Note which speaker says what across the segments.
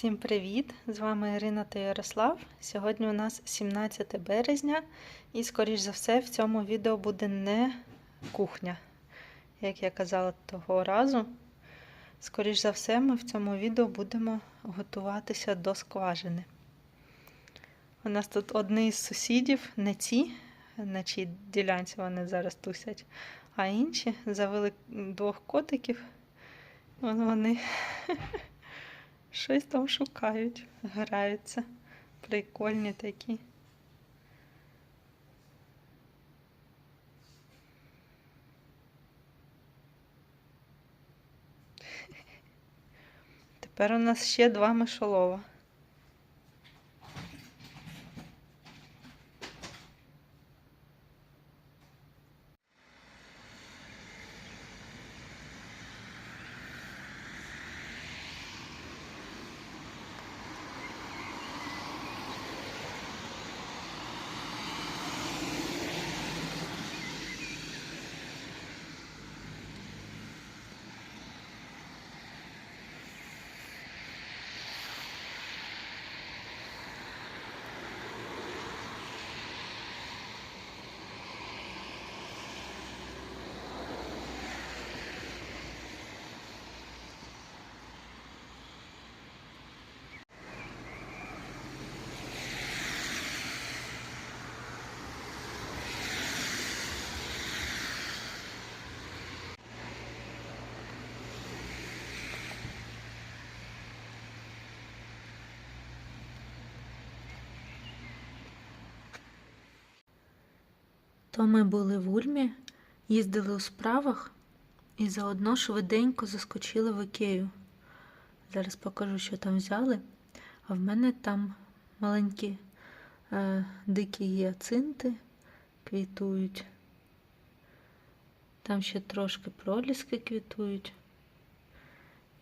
Speaker 1: Всім привіт! З вами Ірина та Ярослав. Сьогодні у нас 17 березня, і, скоріш за все, в цьому відео буде не кухня, як я казала того разу. Скоріш за все, ми в цьому відео будемо готуватися до скважини. У нас тут одні із сусідів, не ці, на чій ділянці вони зараз тусять, а інші завели двох котиків. Вон Вони щось там шукають, граються. Прикольні такі. Тепер у нас ще два мишолова. То ми були в Ульмі, їздили у справах і заодно швиденько заскочили в Ікею. Зараз покажу, що там взяли. А в мене там маленькі е, дикі гіацинти квітують. Там ще трошки проліски квітують.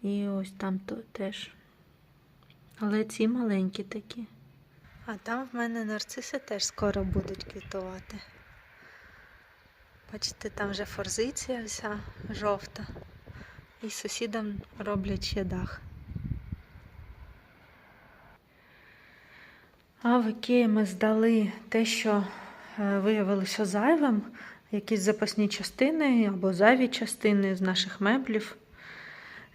Speaker 1: І ось там то теж. Але ці маленькі такі. А там в мене нарциси теж скоро будуть квітувати. Бачите, там вже форзиція вся жовта. І сусідам роблять ще дах. А в Ікеї ми здали те, що е, виявилося зайвим, якісь запасні частини або зайві частини з наших меблів.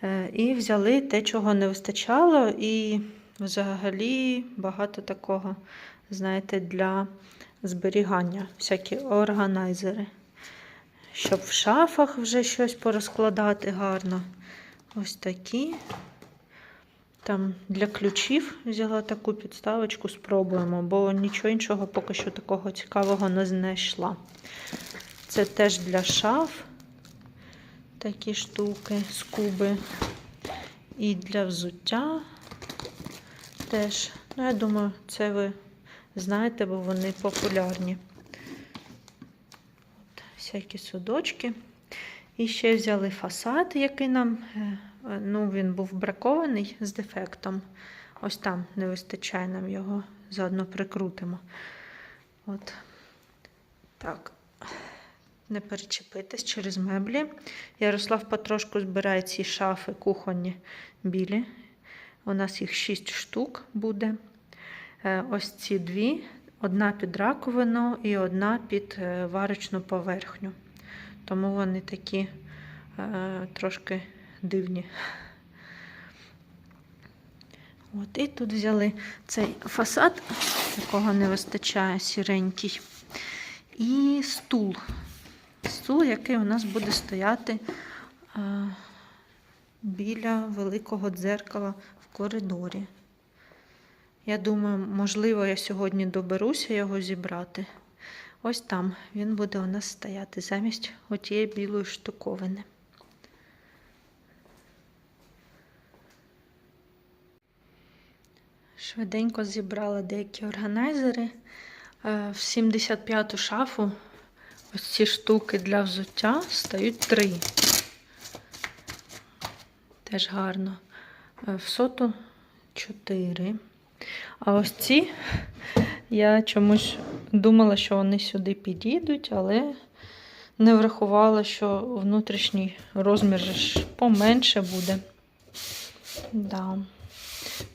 Speaker 1: Е, І взяли те, чого не вистачало, і взагалі багато такого, знаєте, для зберігання, всякі органайзери. Щоб в шафах вже щось порозкладати гарно. Ось такі. Там для ключів взяла таку підставочку, спробуємо, бо нічого іншого поки що такого цікавого не знайшла. Це теж для шаф такі штуки, скуби. І для взуття теж. Ну, я думаю, це ви знаєте, бо вони популярні. Всякі судочки. І ще взяли фасад, який нам, е, ну, він був бракований з дефектом. Ось там не вистачає нам його, заодно прикрутимо. От. Так, не перечепитись через меблі. Ярослав потрошку збирає ці шафи кухонні білі. У нас їх 6 штук буде. Е, Ось ці дві. Одна під раковину і одна під е, варочну поверхню. Тому вони такі е, трошки дивні. От, і тут взяли цей фасад, якого не вистачає сіренький. І стул. Стул, який у нас буде стояти е, біля великого дзеркала в коридорі. Я думаю, можливо, я сьогодні доберуся його зібрати. Ось там він буде у нас стояти замість отієї білої штуковини. Швиденько зібрала деякі органайзери. Е, В 75-ту шафу ось ці штуки для взуття стають три. Теж гарно. Е, В соту чотири. А ось ці я чомусь думала, що вони сюди підійдуть, але не врахувала, що внутрішній розмір ж поменше буде. Да.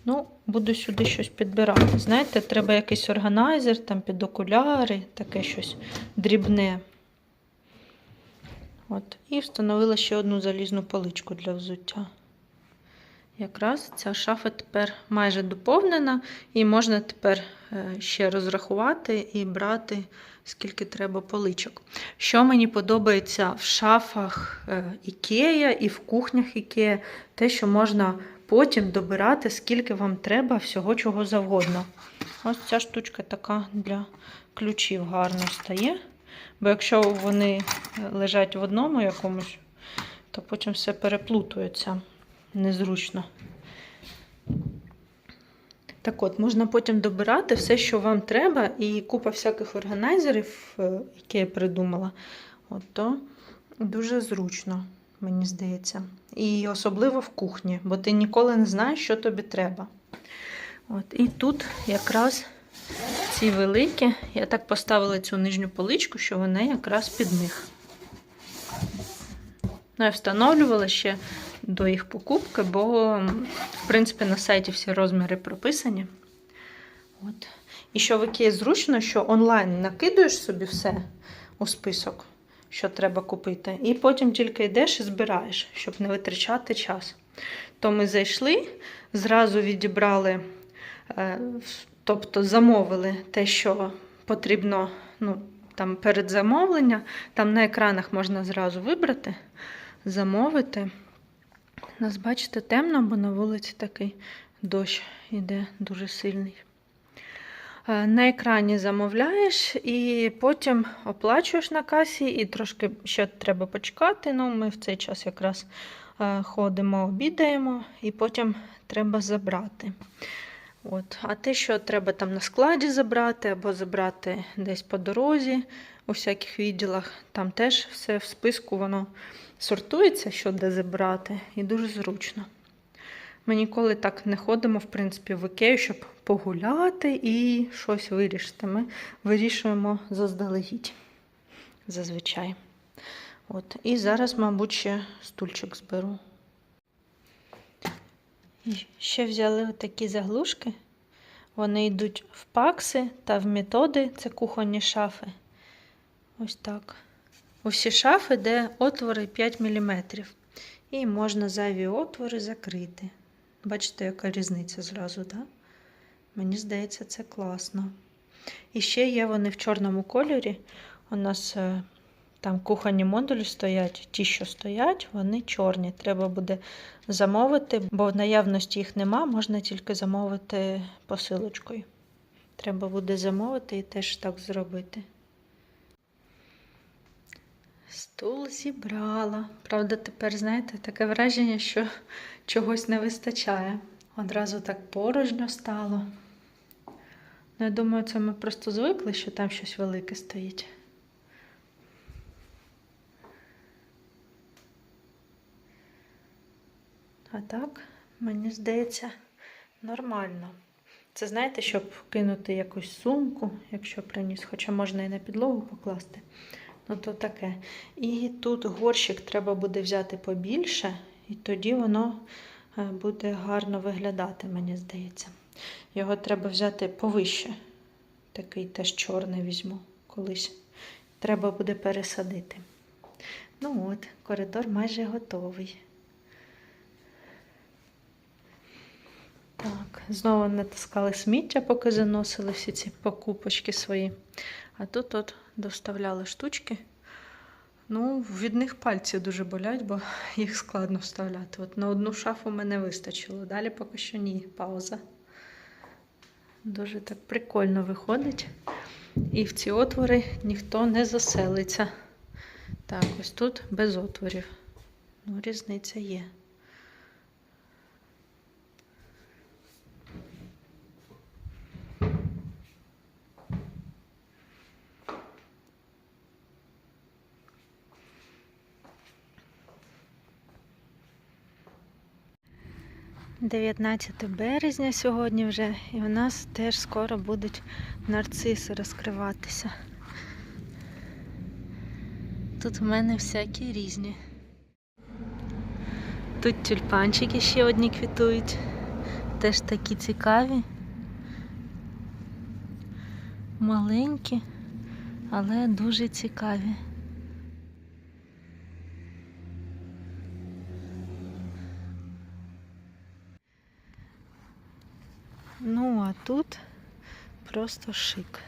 Speaker 1: Ну, буду сюди щось підбирати. Знаєте, треба якийсь органайзер, там під окуляри, таке щось дрібне. От. І встановила ще одну залізну поличку для взуття. Якраз ця шафа тепер майже доповнена, і можна тепер е, ще розрахувати і брати, скільки треба поличок. Що мені подобається в шафах е, Ікея і в кухнях Ікея, те, що можна потім добирати, скільки вам треба всього чого завгодно. Ось ця штучка така для ключів гарно стає. Бо якщо вони лежать в одному якомусь, то потім все переплутується незручно. Так от, можна потім добирати все, що вам треба, і купа всяких органайзерів, е, які я придумала. От то дуже зручно, мені здається. І особливо в кухні, бо ти ніколи не знаєш, що тобі треба. От, і тут якраз ці великі, я так поставила цю нижню поличку, що вона якраз під них. Ну, я встановлювала ще до їх покупки, бо, в принципі, на сайті всі розміри прописані. От. І що в Ікеї зручно, що онлайн накидуєш собі все у список, що треба купити, і потім тільки йдеш і збираєш, щоб не витрачати час. То ми зайшли, зразу відібрали, е, тобто замовили те, що потрібно ну, там перед замовленням. Там на екранах можна зразу вибрати, замовити. Нас, бачите, темно, бо на вулиці такий дощ іде дуже сильний. Е, На екрані замовляєш і потім оплачуєш на касі, і трошки ще треба почекати. Ну, ми в цей час якраз е, ходимо, обідаємо, і потім треба забрати. От. А те, що треба там на складі забрати, або забрати десь по дорозі, у всяких відділах, там теж все в списку воно сортується, що де забрати, і дуже зручно. Ми ніколи так не ходимо, в принципі, в Ікею, щоб погуляти і щось вирішити. Ми вирішуємо заздалегідь зазвичай. От. І зараз, мабуть, ще стульчик зберу. Ще взяли такі заглушки. Вони йдуть в пакси та в методи, це кухонні шафи. Ось так. Усі шафи, де отвори 5 мм. І можна зайві отвори закрити. Бачите, яка різниця зразу, так? Мені здається, це класно. І ще є вони в чорному кольорі. У нас е, там кухонні модулі стоять, ті, що стоять, вони чорні. Треба буде замовити, бо в наявності їх нема, можна тільки замовити посилочкою. Треба буде замовити і теж так зробити. Стул зібрала. Правда, тепер, знаєте, таке враження, що чогось не вистачає. Одразу так порожньо стало. Ну, я думаю, це ми просто звикли, що там щось велике стоїть. А так, мені здається, нормально. Це знаєте, щоб кинути якусь сумку, якщо приніс, хоча можна і на підлогу покласти. Ну, то таке. І тут горщик треба буде взяти побільше, і тоді воно е, буде гарно виглядати, мені здається. Його треба взяти повище. Такий теж чорний візьму колись. Треба буде пересадити. Ну от, коридор майже готовий. Так, знову натискали сміття, поки заносили всі ці покупочки свої. А тут от доставляли штучки. Ну, від них пальці дуже болять, бо їх складно вставляти. От на одну шафу мене вистачило. Далі поки що ні, пауза. Дуже так прикольно виходить. І в ці отвори ніхто не заселиться. Так, ось тут без отворів. Ну, різниця є. Дев'ятнадцяте березня сьогодні вже, і у нас теж скоро будуть нарциси розкриватися. Тут в мене всякі різні. Тут тюльпанчики ще одні квітують. теж такі цікаві. Маленькі, але дуже цікаві. Ну, а тут просто шик.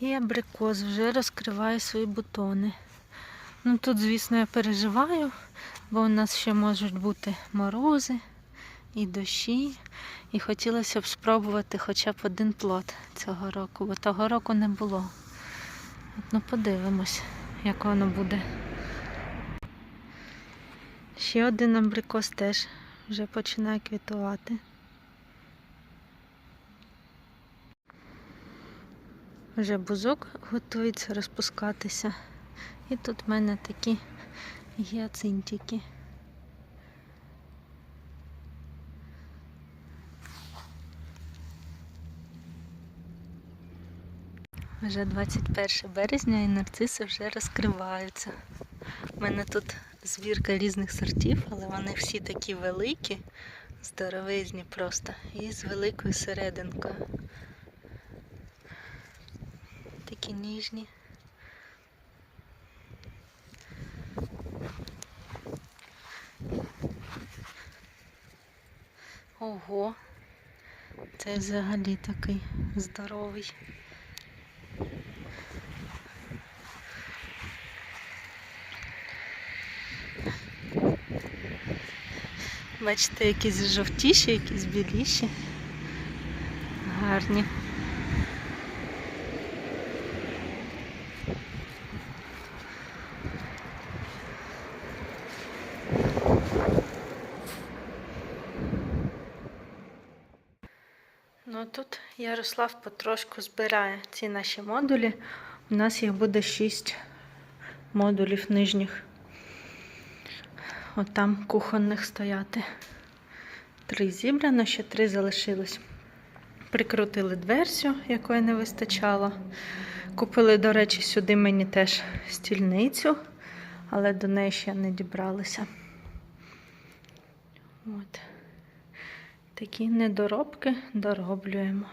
Speaker 1: І абрикос вже розкриває свої бутони. Ну тут, звісно, я переживаю, бо у нас ще можуть бути морози і дощі. І хотілося б спробувати хоча б один плод цього року, бо того року не було. От, ну подивимось, як воно буде. Ще один абрикос теж вже починає квітувати. Вже бузок готується розпускатися. І тут в мене такі гіацинтики. Вже 21 березня і нарциси вже розкриваються. У мене тут звірка різних сортів, але вони всі такі великі, здоровизні просто, і з великою серединкою. Такі ніжні. Ого, це взагалі такий здоровий. Бачите, якісь жовтіші, якісь біліші. Гарні. Ну тут Ярослав потрошку збирає ці наші модулі. У нас їх буде 6 модулів нижніх. От там кухонних стояти. Три зібрано, ще три залишилось. Прикрутили дверцю, якої не вистачало. Купили, до речі, сюди мені теж стільницю, але до неї ще не дібралися. От. Такі недоробки дороблюємо.